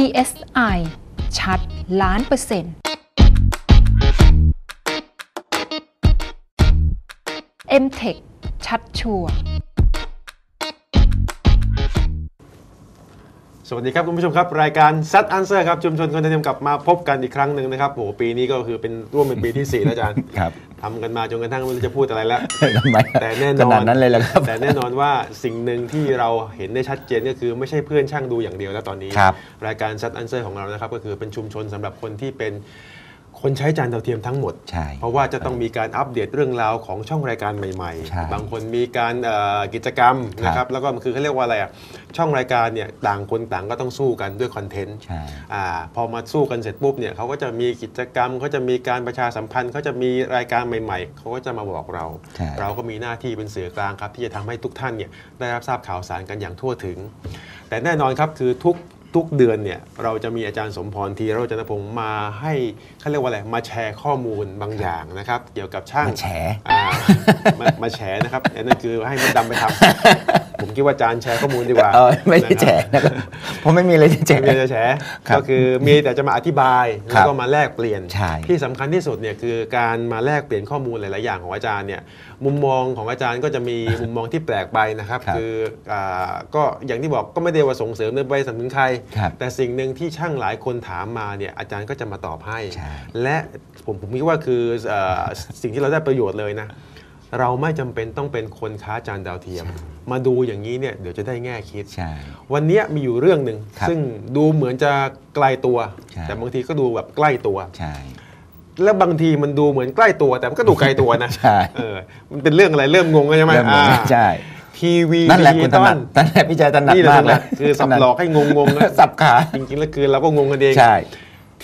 PSI ชัดล้านเปอร์เซ็นต์ MTech ชัดชัวร์สวัสดีครับคุณผู้ชมครับ รายการซัดอันเซอร์ครับชุมชนคนเทียมกลับมาพบกันอีกครั้งหนึ่งนะครับโหปีนี้ก็คือเป็นร่วมเป็นปีที่ 4 แล้วอาจารย์ครับ ทำกันมาจนกระทั่งไม่รู้จะพูดอะไรแล้วทำไมแต่แน่นขอนนาดนั้นเลยเหรอครับแต่แน่นอนว่าสิ่งหนึ่งที่เราเห็นได้ชัดเจนก็คือไม่ใช่เพื่อนช่างดูอย่างเดียวแล้วตอนนี้ครับรายการซัดอันเซอร์ของเรานะครับก็คือเป็นชุมชนสำหรับคนที่เป็น คนใช้จานดาวเทียมทั้งหมด ใช่ เพราะว่าจะต้องมีการอัปเดตเรื่องราวของช่องรายการใหม่ใช่ๆ บางคนมีการเอ่อกิจกรรมนะคครัรับ บแล้วก็คือเขาเรียกว่าอะไรอะ ช่องรายการเนี่ยต่างคนต่างก็ต้องสู้กันด้วยคอนเทนต์ ใช่ อ่าพอมาสู้กันเสร็จปุ๊บเนี่ยเขาก็จะมีกิจกรรมเขาจะมีการประชาสัมพันธ์เขาจะมีรายการใหม่ๆเขาก็จะมาบอกเรา ใช่ เราก็มีหน้าที่เป็นสื่อกลางครับ ที่จะทำให้ทุกท่านเนี่ยได้รับทราบข่าวสารกันอย่างทั่วถึง แต่แน่นอนครับคือทุก ทุกเดือนเนี่ยเราจะมีอาจารย์สมพรทีเราจันทพงศ์มาให้เขาเรียกว่าอะไรมาแชร์ข้อมูลบางอย่างนะครับ เกี่ยวกับช่างมาแฉอ่ามามาแฉนะครับอันนั่นคือให้มดดำไปทำ ผมคิดว่าอาจารย์แชร์ข้อมูลดีกว่าเออไม่ได้แฉนะครับนะครับผมไม่มีอะไรจะแฉไม่มีอะไรจะแฉครับก็คือมีแต่จะมาอธิบายคแล้รัวบก็มาแลกเปลี่ยนใช่ที่สำคัญที่สุดเนี่ยคือการมาแลกเปลี่ยนข้อมูลหลาย ๆ อย่างของอาจารย์เนี่ยมุมมองของอาจารย์ก็จะมีมุมมองที่แปลกไปนะครับครับคืออ่าก็อย่างที่บอกก็ไม่ได้ว่าส่งเสริมในใบสนับสนุนใครครับแต่สิ่งหนึ่งที่ช่างหลายคนถามมาเนี่ยอาจารย์ก็จะมาตอบให้ใช่และผมผมคิดว่าคือเอ่อสิ่งที่เราได้ประโยชน์เลยนะ เราไม่จำเป็นต้องเป็นคนค้าจานดาวเทียม มาดูอย่างนี้เนี่ยเดี๋ยวจะได้แง่คิด ใช่ วันเนี้ยมีอยู่เรื่องหนึ่งครับซึ่งดูเหมือนจะไกลตัว ใช่ แต่บางทีก็ดูแบบใกล้ตัว ใช่ และบางทีมันดูเหมือนใกล้ตัว แต่มันก็ดูไกลตัวนะใช่ เออมันเป็นเรื่องอะไรเริ่มงงแล้วใช่ไหมเริ่มงงอ่าใช่ ทีวีนั่นแหละดิคุณจิถตอนัลดนั่นแหละพี่แจถนัดนี่แหมาละกเลยคือสับหลอกให้งงๆนะสับขา จริงๆแล้วคือเราก็งงกันเอง ใช่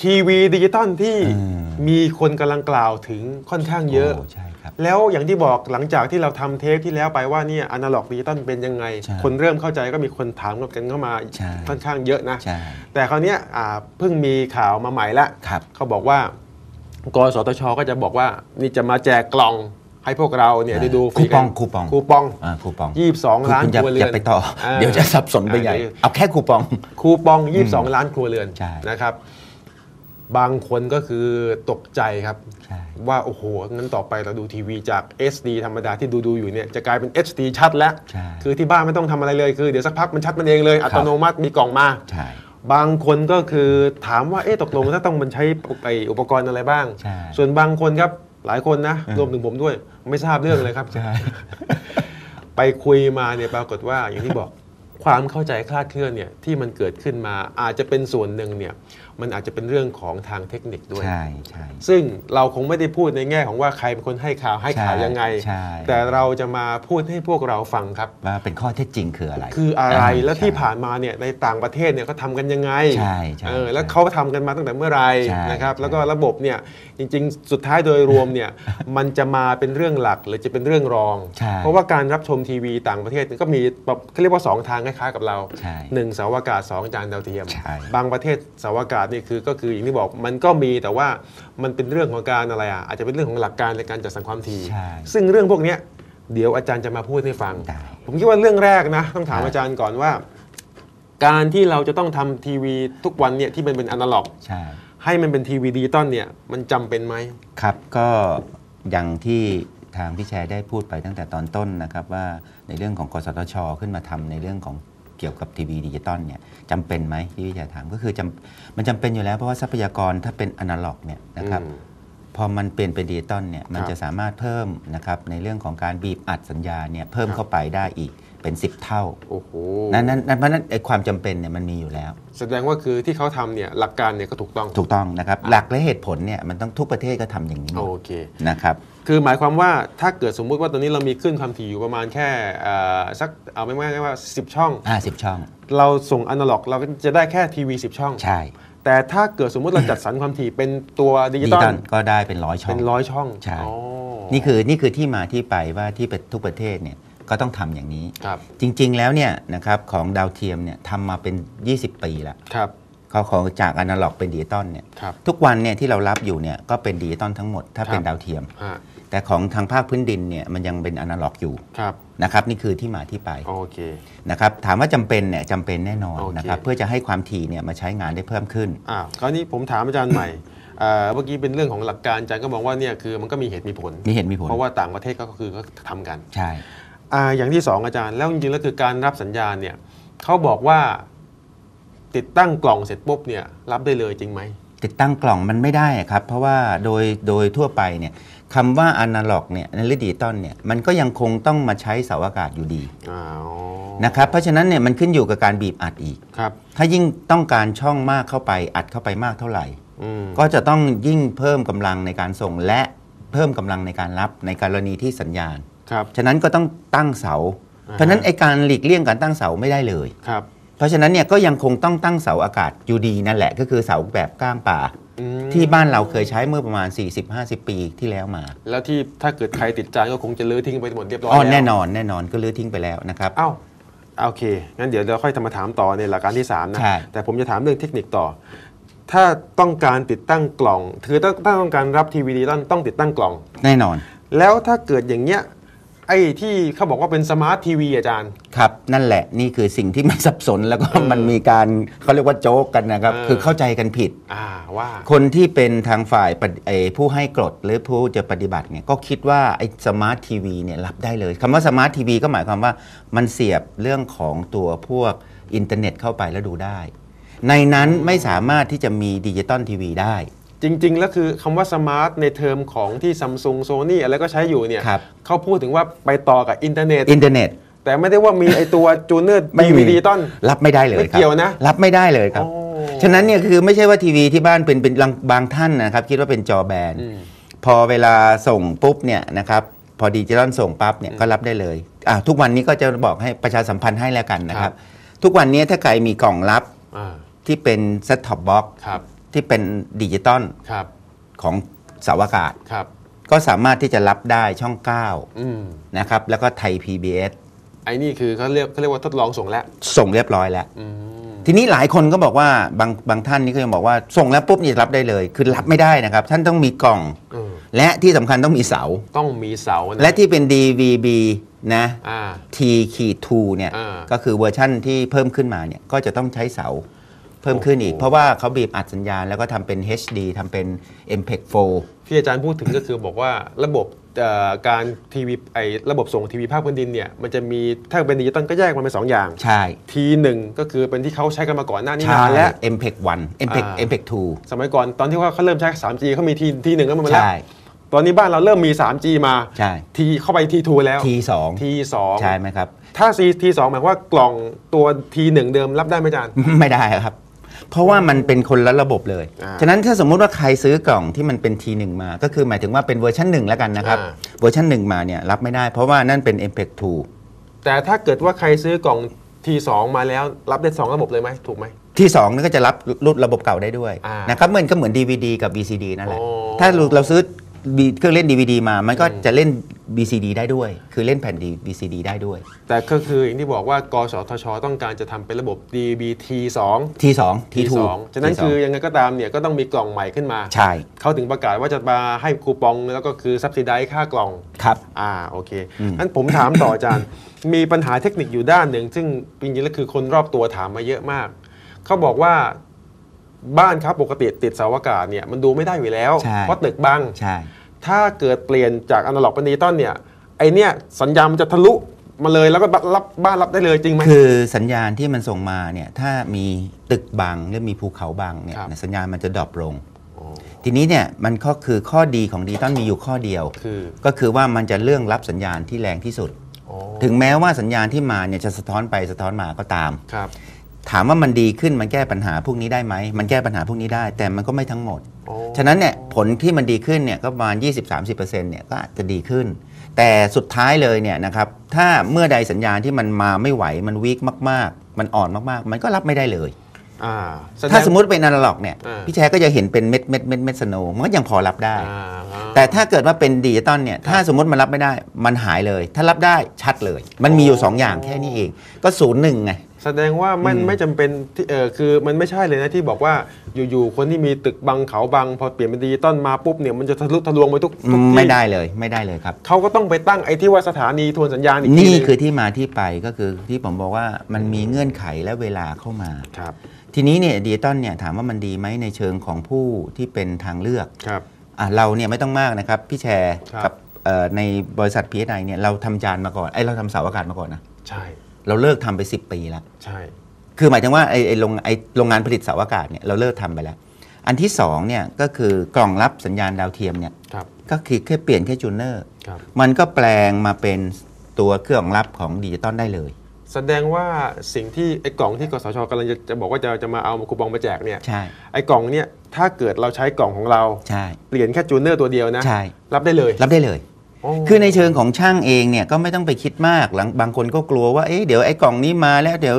ทีวีดิจิตอลที่อืมมีคนกำลังกล่าวถึงค่อนข้างเยอะโใช่ครับ แล้วอย่างที่บอกหลังจากที่เราทำเทปที่แล้วไปว่าเนี่ยอนาล็อกดิจิตอลเป็นยังไงใช่คนเริ่มเข้าใจก็มีคนถามกันเข้ามาใช่ค่อนข้างเยอะนะใช่แต่คราวเนี้ยอ่าเพิ่งมีข่าวมาใหม่ละครับเขาบอกว่ากสทช ก็จะบอกว่านี่จะมาแจกกล่องให้พวกเราเนี่ยได้ดูฟรีคูปองกันคูปองคูปองอ่าคูปองยี่สิบสองคุณล้านคุณอย่าครัวเรืออนย่าไปต่อาเดี๋ยวจะสับสนไปใหญ่อ่าเดี๋ยวเอาแค่คูปองคูปอง22ล้านครัวเรือนใช่นะครับ บางคนก็คือตกใจครับใช่ว่า โอ้โหงั้นต่อไปเราดูทีวีจาก SD ธรรมดาที่ดูดูๆอยู่เนี่ยจะกลายเป็น HD ชัดแล้วใช่คือที่บ้านไม่ต้องทำอะไรเลยคือเดี๋ยวสักพักมันชัดมันเองเลย อัตโนมัติมีกล่องมาใช่บางคนก็คือถามว่าเอ๊ะตกลงถ้าต้องมันใช้ไออุปกรณ์อะไรบ้างใช่ส่วนบางคนครับหลายคนนะรวมถึงผมด้วยไม่ทราบเรื่องเลยครับใช่ไปคุยมาเนี่ยปรากฏว่าอย่างที่บอกความเข้าใจคลาดเคลื่อนเนี่ยที่มันเกิดขึ้นมาอาจจะเป็นส่วนหนึ่งเนี่ย มันอาจจะเป็นเรื่องของทางเทคนิคด้วย ใช่ใช่ ซึ่งเราคงไม่ได้พูดในแง่ของว่าใครเป็นคนให้ข่าวให้ข่าวใช่ยังไง ใช่ แต่เราจะมาพูดให้พวกเราฟังครับ ว่าเป็นข้อเท็จจริงคืออะไร คืออะไราแล้วที่ใช่ผ่านมาเนี่ยในต่างประเทศเนี่ยเขาทำกันยังไงใช่ใช่เออแล้วใช่เขาทำกันมาตั้งแต่เมื่อไหรใช่นะครับ ใช่ แล้วก็ระบบเนี่ยจริงๆ สุดท้ายโดยรวมเนี่ย มันจะมาเป็นเรื่องหลักหรือจะเป็นเรื่องรอง ใช่ เพราะว่าการรับชมทีวีต่างประเทศก็มีแบบเขาเรียกว่าสองทางคล้ายๆกับเราใช่หนึ่งเสาอากาศสองจานดาวเทียม ใช่ บางประเทศเสาอากาศนี่คือก็คืออย่างที่บอกมันก็มีแต่ว่ามันเป็นเรื่องของการอะไรอะอาจจะเป็นเรื่องของหลักการในการจัดสรรความถี่ ใช่ ซึ่งเรื่องพวกเนี้ยเดี๋ยวอาจารย์จะมาพูดให้ฟัง ได้ ผมคิดว่าเรื่องแรกนะต้องถามครับอาจารย์ก่อนว่า การที่เราจะต้องทำทีวีทุกวันเนี่ยที่มันเป็นอนาล็อก ใช่ ให้มันเป็นทีวีดิจิตอลเนี่ยมันจำเป็นไหม ครับก็อย่างที่ทางพี่แชร์ได้พูดไปตั้งแต่ตอนต้นนะครับว่าในเรื่องของกสทช ขึ้นมาทำในเรื่องของ เกี่ยวกับทีวีดิจิตอลเนี่ยจำเป็นไหมที่พี่แชร์ถามก็คือจำมันจำเป็นอยู่แล้วเพราะว่าทรัพยากรถ้าเป็นอนาล็อกเนี่ยนะครับอืมพอมันเปลี่ยนเป็นดิจิตอลเนี่ยมันครับจะสามารถเพิ่มนะครับในเรื่องของการบีบอัดสัญญาเนี่ยเพิ่มครับเข้าไปได้อีกเป็น 10 เท่าโอ้โหนั้นนั้นนั้นเพราะฉะนั้นไอ้ความจำเป็นเนี่ยมันมีอยู่แล้ว แสดงว่าคือที่เขาทำเนี่ยหลักการเนี่ยก็ถูกต้องถูกต้องนะครับหลักและเหตุผลเนี่ยมันต้องทุกประเทศก็ทำอย่างนี้หมโอดเคนะครับ คือหมายความว่าถ้าเกิดสมมุติว่าตอนนี้เรามีขึ้นความถี่อยู่ประมาณแค่เอ่อสักเอาไม่ไม่ว่า 10 ช่องห้าสิบช่อง เราส่งอนาล็อกเราก็จะได้แค่ทีวี10 ช่อง ใช่ แต่ถ้าเกิดสมมุติเราจัดสรรความถี่เป็นตัวดิดิจิจิตอตอลลก็ได้เป็นร้อยช่อเป็งนร้อยช่องใช่อ๋อนี่คือนี่คือที่มาที่ไปว่าที่ทุกประเทศเนี่ยก็ต้องทำอย่างนี้ครับจริง ๆ แล้วเนี่ยนะครับของดาวเทียมเนี่ยทำมาเป็น 20 ปีแล้วครับเขาของจากอนาล็อกเป็นดิจิตอลเนี่ยครับทุกวันเนี่ยที่เรารับอยู่เนี่ยก็เป็นดิจิตอลทั้งหมดถ้าเป็นครับดาวเทียมฮะ แต่ของทางภาคพื้นดินเนี่ยมันยังเป็นอนาล็อกอยู่ครับนะครับนี่คือที่มาที่ไปโอเคนะครับถามว่าจำเป็นเนี่ยจำเป็นแน่นอนโอเคนะครับเพื่อจะให้ความถี่เนี่ยมาใช้งานได้เพิ่มขึ้นอ้าวคราวนี้ผมถามอาจารย์ใหม่เอ่อเมื่อกี้เป็นเรื่องของหลักการอาจารย์ก็มองว่าเนี่ยคือมันก็มีเหตุมีผลมีเหตุมีผล เพราะว่าต่างประเทศก็คือก็ทำกันใช่อ่าอย่างที่สองอาจารย์แล้วจริงๆแล้วคือการรับสัญญาณเนี่ยเขาบอกว่าติดตั้งกล่องเสร็จปุ๊บเนี่ยรับได้เลยจริงไหมติดตั้งกล่องมันไม่ได้ครับ เพราะว่าโดยโดยทั่วไปเนี่ย คำว่าอนาล็อกเนี่ยในดิจิตอลเนี่ยมันก็ยังคงต้องมาใช้เสาอากาศอยู่ดีอ้าวนะครับเพราะฉะนั้นเนี่ยมันขึ้นอยู่กับการบีบอัดอีกครับถ้ายิ่งต้องการช่องมากเข้าไปอัดเข้าไปมากเท่าไหร่อืมก็จะต้องยิ่งเพิ่มกำลังในการส่งและเพิ่มกำลังในการรับในกรณีที่สัญญาณครับฉะนั้นก็ต้องตั้งเสาอ่าฮะเพราะฉะนั้นไอการหลีกเลี่ยงการตั้งเสาไม่ได้เลยครับ เพราะฉะนั้นเนี่ยก็ยังคงต้องตั้งเสาอากาศอยู่ดีนั่นแหละ ก็คือเสาแบบก้างป่า อืมที่บ้านเราเคยใช้เมื่อประมาณ 40-50 ปีที่แล้วมา แล้วที่ถ้าเกิดใครติดใจก็คงจะลื้อทิ้งไปหมดเรียบร้อยอ๋อล้วแน่นอนแน่นอนก็ลื้อทิ้งไปแล้วนะครับ เอ้าโอเค งั้นเดี๋ยวเราค่อยทำมาถามต่อในหลักการที่ 3 นะ ใช่ แต่ผมจะถามเรื่องเทคนิคต่อ ถ้าต้องการติดตั้งกล่อง คือถ้าถ้าต้องการรับทีวีดิจิตอลต้องติดตั้งกล่อง แน่นอน แล้วถ้าเกิดอย่างเงี้ยไอ้ที่เขาบอกว่าเป็นสมาร์ททีวีอาจารย์ ครับ นั่นแหละนี่คือสิ่งที่มันสับสนแล้วก็เออมันมีการเขาเรียกว่าโจ๊กกันนะครับเออคือเข้าใจกันผิดอ่าว่า คนที่เป็นทางฝ่ายปฏิเอ่อผู้ให้กรดหรือผู้จะปฏิบัติเนี่ยก็คิดว่าไอ้สมาร์ททีวีเนี่ยรับได้เลยคำว่าสมาร์ททีวีก็หมายความว่ามันเสียบเรื่องของตัวพวกอินเทอร์เน็ตเข้าไปแล้วดูได้ ในนั้นไม่สามารถที่จะมีดิจิตอลทีวีได้ จริง ๆ แล้วคือคำว่าสมาร์ทในเทอมของที่ซัมซุงโซนี่อะไรก็ใช้อยู่เนี่ยครับ เขาพูดถึงว่าไปต่อกับอินเทอร์เน็ต อินเทอร์เน็ตแต่ไม่ได้ว่ามีไอ้ตัวจูเนอร์ไม่ทีมีวีดิจิตอล รับไม่ได้เลยไม่ครับเกี่ยวนะ รับไม่ได้เลยครับโอ้ฉะนั้นเนี่ยคือไม่ใช่ว่าทีวีที่บ้านเป็นเป็นบางบางท่านนะครับคิดว่าเป็นจอแบนอืมพอเวลาส่งปุ๊บเนี่ยนะครับพอดิจิตอลส่งปั๊บเนี่ยก็รับได้เลยอะทุกวันนี้ก็จะบอกให้ประชาสัมพันธ์ให้แล้วกันนะคครัรับบทุกวันนี้ถ้าใครมีกล่องรับอ่าที่เป็นเซ็ตท็อปบ็อกครับ ที่เป็นดิจิตอลครับของเสาอากาศครับ ก็สามารถที่จะรับได้ช่องอืม9นะครับ แล้วก็ไทย PBS ไอ้นี่คือเขาเรียกเขาเรียกว่าทดลองส่งแล้ว ส่งเรียบร้อยแล้วอืมทีนี้หลายคนก็บอกว่าบางบางท่านนี่ก็ยังบอกว่าส่งแล้วปุ๊บนี่รับได้เลย คือรับไม่ได้นะครับ ท่านต้องมีกล่องเออและที่สำคัญต้องมีเสา ต้องมีเสานะและที่เป็น DVB นะอ่า T ขีด2เนี่ยอ่าก็คือเวอร์ชั่นที่เพิ่มขึ้นมาเนี่ยก็จะต้องใช้เสา เพิ่มขึ้นอีกโอ้โหเพราะว่าเขาบีบอัดสัญญาณแล้วก็ทำเป็น HD ทำเป็น MPEG 4 ที่อาจารย์พูดถึงก็คือบอกว่าระบบเอ่อการทีวีไอ้ระบบส่งทีวีภาคพื้นดินเนี่ยมันจะมีถ้าเป็นดิจิตอลก็แยกมันเป็นสองอย่าง ใช่ ทีหนึ่งก็คือเป็นที่เขาใช้กันมาก่อนหน้านี้นานแล้ว MPEG 1 MPEG อ่า MPEG สมัยก่อนตอนที่ว่าเขาเริ่มใช้ 3G เขามีทีทีหนึ่งก็มา2แล้ว ใช่ ตอนนี้บ้านเราเริ่มมี 3G มาใช่ ทีเข้าไปทีทูแล้ว T ทีสอง2ใช่ไหมครับ ถ้า C ทีสองหมายความว่ากล่องตัวทีหนึ่งเดิมรับได้ไหมอาจารย์ ไม่ได้ครับ เพราะว่ามันเป็นคนละระบบเลย อ่าฉะนั้นถ้าสมมุติว่าใครซื้อกล่องที่มันเป็น T1 มา ก็คือหมายถึงว่าเป็นเวอร์ชัน1แล้วกันนะครับ อ่า เวอร์ชัน1มาเนี่ยรับไม่ได้เพราะว่านั่นเป็น MPEG 2 แต่ถ้าเกิดว่าใครซื้อกล่องทีสองมาแล้วรับได้สองระบบเลยไหมถูกไหม ที่2นั่นก็จะรับรุ่นระบบเก่าได้ด้วยอ่านนะครับเหมือนก็เหมือน DVD กับ VCD นั่นแหละโอ้ถ้าเราซื้อเครื่องเล่น DVD มา มันก็อืมจะเล่น VCD ได้ด้วย คือเล่นแผ่น VCD ได้ด้วย แต่ก็คืออย่างที่บอกว่ากสทช ต้องการจะทำเป็นระบบ DBT 2 T2 T2 T2 ฉะนั้นคือยังไงก็ตามเนี่ยก็ต้องมีกล่องใหม่ขึ้นมา ใช่ เขาถึงประกาศว่าจะมาให้คูปองแล้วก็คือซับซิไดค่ากล่อง ครับ อ่าโอเคอืมงั้นผมถามต่ออาจารย์ มีปัญหาเทคนิคอยู่ด้านหนึ่ง ซึ่งจริงๆแล้วคือคนรอบตัวถามมาเยอะมาก เขาบอกว่าบ้านครับปกติติดเสาอากาศเนี่ยมันดูไม่ได้อยู่แล้ว ใช่ เพราะตึกบัง ใช่ ถ้าเกิดเปลี่ยนจากอนาล็อกเป็นดิจิตอลเนี่ยไอเนี่ยสัญญาณมันจะทะลุมาเลยแล้วก็รับบ้านรับได้เลยจริงไหมคือสัญญาณที่มันส่งมาเนี่ยถ้ามีตึกบังหรือมีภูเขาบังเนี่ยครับสัญญาณมันจะดรอปลงอ๋อทีนี้เนี่ยมันก็คือข้อดีของดิจิตอลมีอยู่ข้อเดียวคือก็คือว่ามันจะเรื่องรับสัญญาณที่แรงที่สุดอ๋อถึงแม้ว่าสัญญาณที่มาเนี่ยจะสะท้อนไปสะท้อนมาก็ตามครับถามว่ามันดีขึ้นมันแก้ปัญหาพวกนี้ได้ไหมมันแก้ปัญหาพวกนี้ได้ แต่มันก็ไม่ทั้งหมดอ๋อ ฉะนั้นเนี่ยผลที่มันดีขึ้นเนี่ยก็ประมาณ 20-30%เนี่ยก็อาจจะดีขึ้น แต่สุดท้ายเลยเนี่ยนะครับถ้าเมื่อใดสัญญาณที่มันมาไม่ไหวมันวีคมาก ๆ มันอ่อนมากๆ มันก็รับไม่ได้เลยอ่าแดงถ้าสมมุติเป็นอนาล็อกเนี่ยอ่าพี่แชร์ก็จะเห็นเป็นเม็ดเม็ดเม็ดเม็ดสโนว์มันก็ยังพอรับได้อ่าแต่ถ้าเกิดว่าเป็นดิจิตอลเนี่ยถ้าสมมติมันรับไม่ได้มันหายเลย ถ้ารับได้ชัดเลย มันมีอยู่ 2 อย่างแค่นี้เองก็ศูนย์หนึ่งไง แสดงว่ามันอืมไม่จำเป็นที่เออคือมันไม่ใช่เลยนะที่บอกว่าอยู่ๆคนที่มีตึกบังเขาบังพอเปลี่ยนเป็นดิจิตอลมาปุ๊บเนี่ยมันจะทะลุทะลวงไปทุกทุกที่ไม่ได้เลยไม่ได้เลยครับเขาก็ต้องไปตั้งไอ้ที่ว่าสถานีทวนสัญญาณอีกทีนี่หงคือที่มาที่ไปก็คือที่ผมบอกว่ามันมีเงื่อนไขและเวลาเข้ามาครับทีนี้เนี่ยดิจิตอลเนี่ยถามว่ามันดีไหมในเชิงของผู้ที่เป็นทางเลือกครับอะเราเนี่ยไม่ต้องมากนะครับพี่แชร์ครับกับเอ่อในบริษัท PSI เนี่ยเราทำจานมาก่อนไอ้ยเราทำเสาอากาศมาก่อนนะใช่ เราเลิกทำไป 10 ปีแล้วใช่ คือหมายถึงว่าไอ้ไอ้โรงไอ้โรงงานผลิตเสาอากาศเนี่ยเราเลิกทำไปแล้ว อันที่สองเนี่ยก็คือกล่องรับสัญญาณดาวเทียมเนี่ยครับก็คือแค่เปลี่ยนแค่จูเนอร์ครับมันก็แปลงมาเป็นตัวเครื่องรับของดิจิตอลได้เลยแสดงว่าสิ่งที่ไอ้กล่องที่กสชกำลังจะจะบอกว่าจะจะมาเอาคูปองมาแจกเนี่ยใช่ไอ้กล่องเนี่ยถ้าเกิดเราใช้กล่องของเราใช่เปลี่ยนแค่จูเนอร์ตัวเดียวนะใช่รับได้เลย รับได้เลยโอ้ คือในเชิงของช่างเองเนี่ยก็ไม่ต้องไปคิดมากหลังบางคนก็กลัวว่าเอ๊ะเดี๋ยวไอ้กล่องนี้มาแล้วเดี๋ยว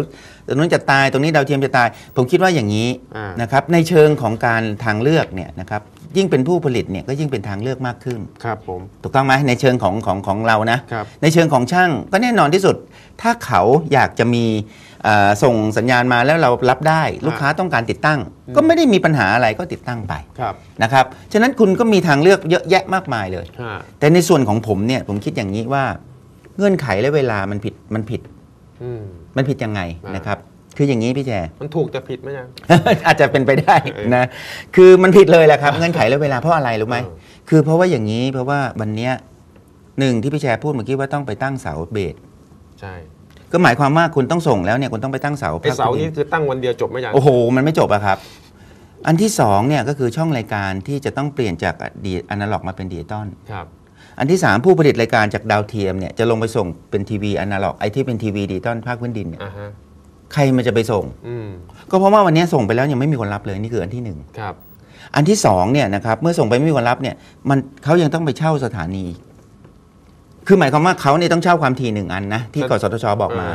ตรงนู้นจะตายตรงนี้ดาวเทียมจะตาย ผมคิดว่าอย่างนี้อ่านะครับในเชิงของการทางเลือกเนี่ยนะครับ ยิ่งเป็นผู้ผลิตเนี่ยก็ยิ่งเป็นทางเลือกมากขึ้น ครับผม ถูกต้องไหมในเชิงของของของเรานะ ครับ ในเชิงของช่างก็แน่นอนที่สุด ถ้าเขาอยากจะมีเอ่อส่งสัญญาณมาแล้วเรารับได้ ลูกค้าต้องการติดตั้ง ก็ไม่ได้มีปัญหาอะไรก็ติดตั้งไปครับนะครับฉะนั้นคุณก็มีทางเลือกเยอะแยะมากมายเลยฮะแต่ในส่วนของผมเนี่ยผมคิดอย่างนี้ว่าเงื่อนไขและเวลามันผิดมันผิด อืม มันผิดยังไงอ่านนะครับ คืออย่างนี้พี่แจมันถูกแต่ผิดไหมยังอาจจะเป็นไปได้เออนะคือมันผิดเลยแหละครับเงื่อนไขและเวลาเพราะอะไรรู้ไหมเออคือเพราะว่าอย่างนี้เพราะว่าวันเนี้ยหนึ่งที่พี่แชร์พูดเมื่อกี้ว่าต้องไปตั้งเสาเบสใช่ก็หมายความว่าคุณต้องส่งแล้วเนี่ยคุณต้องไปตั้งเสาไอ้เสาภคพื้นี้คือตั้งวันเดียวจบไหมยังโอ้โห มันไม่จบอะครับ อันที่สองเนี่ยก็คือช่องรายการที่จะต้องเปลี่ยนจากดีอนาล็อกมาเป็นดิจิตอลครับอันที่ 3 ผู้ผลิตรายการจากดาวเทียมเนี่ยจะลงไปส่งเป็นทีวีอนาล็อกไอที่เป็นทีวีดิจิตอลภาคพื้นดินเนี่ยอ่าฮะ ใครมันจะไปส่ง อืมก็เพราะว่าวันนี้ส่งไปแล้วยังไม่มีคนรับเลยนี่คืออันที่ครับ1อันที่2เนี่ยนะครับเมื่อส่งไปไม่มีคนรับเนี่ยมันเขายังต้องไปเช่าสถานี คือหมายความว่าเขาเนี่ยต้องเช่าความถี่หนึ่งอันนะที่กสทชบอกมา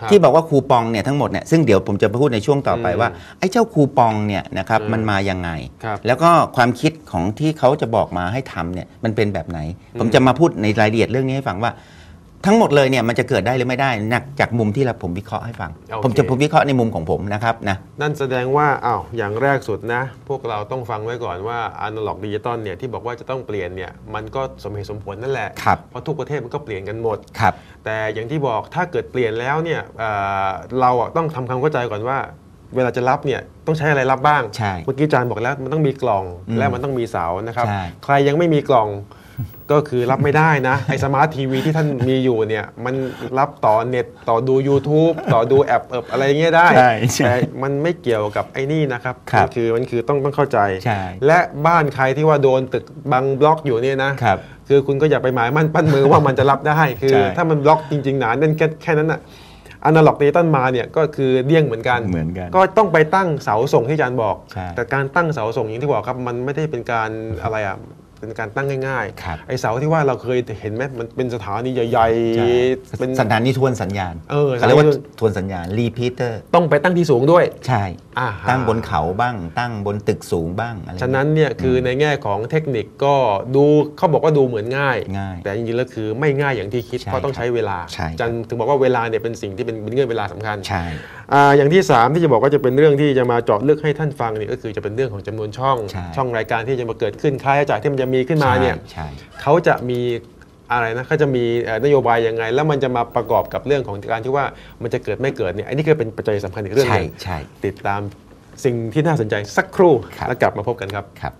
ครับ ที่บอกว่าคูปองเนี่ยทั้งหมดเนี่ยซึ่งเดี๋ยวผมจะพูดในช่วงต่อไปอืมว่าไอ้เจ้าคูปองเนี่ยนะครับอืมมันมายังไง ครับแล้วก็ความคิดของที่เขาจะบอกมาให้ทำเนี่ยมันเป็นแบบไหนอืมผมจะมาพูดในรายละเอียดเรื่องนี้ให้ฟังว่า ทั้งหมดเลยเนี่ยมันจะเกิดได้หรือไม่ได้นักจากมุมที่เราผมวิเคราะห์ให้ฟังผมจะผมวิเคราะห์ในมุมของผมนะครับนะนั่นแสดงว่าอ้าวอย่างแรกสุดนะ พวกเราต้องฟังไว้ก่อนว่าอนาล็อกดิจิตอลเนี่ยที่บอกว่าจะต้องเปลี่ยนเนี่ยมันก็สมเหตุสมผลนั่นแหละ ครับเพราะทุกประเทศมันก็เปลี่ยนกันหมด ครับ แต่อย่างที่บอกถ้าเกิดเปลี่ยนแล้วเนี่ยเอ่อเราอะต้องทำความเข้าใจก่อนว่า เวลาจะรับเนี่ยต้องใช้อะไรรับบ้าง ใช่เมื่อกี้อาจารย์บอกแล้วมันต้องมีกล่อง อืมและมันต้องมีเสานะครับ ใช่ ใครยังไม่มีกล่อง ก็คือรับไม่ได้นะ ไอ้สมาร์ททีวีที่ท่านมีอยู่เนี่ย มันรับต่อเน็ตต่อดู YouTube ต่อดูแอปเอิบอะไรเงี้ยได้ใช่ใช่แต่มันไม่เกี่ยวกับไอ้นี่นะครับครับมันคือมันคือต้องต้องเข้าใจ ใช่ และบ้านใครที่ว่าโดนตึกบังบล็อกอยู่เนี่ยนะ ครับ คือคุณก็อย่าไปหมายมั่นปั้นมือว่ามันจะรับได้ คือ ใช่ ถ้ามันบล็อกจริงๆหนาแน่นแค่แค่นั้นอะอนาล็อกดิจิตอลมาเนี่ยก็คือเดี่ยงเหมือนกัน เหมือนกัน ก็ต้องไปตั้งเสาส่งที่อาจารย์บอก ใช่แต่การตั้งเสาส่งอย่างที่บอกครับ มันไม่ได้เป็นการอะไรอะ เป็นการตั้งง่ายครับไอเสาที่ว่าเราเคยเห็นไหมมันเป็นสถานีใหญ่ใช่ๆเป็น สัญญาณนี่ทวนสัญญาณเออเขาเรียกว่าสัญญาณทวนสัญญาณรีพีเตอร์ต้องไปตั้งที่สูงด้วย ใช่ อ่าตั้งบนเขาบ้าง ตั้งบนตึกสูงบ้างอะไร ฉะนั้นเนี่ยคือในแง่ของเทคนิคก็ดูเขาบอกว่าดูเหมือนง่าย ง่ายแต่จริงๆแล้วคือไม่ง่ายอย่างที่คิด ใช่เพราะต้องใช้เวลาใช่ จันถึงบอกว่าเวลาเนี่ยเป็นสิ่งที่เป็นเป็นเงื่อนเวลาสำคัญ ใช่ อ่าอย่างที่ 3 ที่จะบอกว่าจะเป็นเรื่องที่จะมาเจาะลึกให้ท่านฟังเนี่ยก็คือจะเป็นเรื่องของจำนวนช่อง ใช่ ช่องรายการที่จะมาเกิดขึ้นค่าใช้จ่ายที่มันจะมีขึ้นมาเนี่ยใช่เขาจะมีอะไรนะเขาจะมีเอ่อนโยบายยังไง แล้วมันจะมาประกอบกับเรื่องของการที่ว่ามันจะเกิดไม่เกิดเนี่ยอันนี้ก็เป็นปัจจัยสำคัญอีกเรื่องหใช่นึงใช่ติดตามสิ่งที่น่าสนใจสักครู่ครับแล้วกลับมาพบกันครับครับ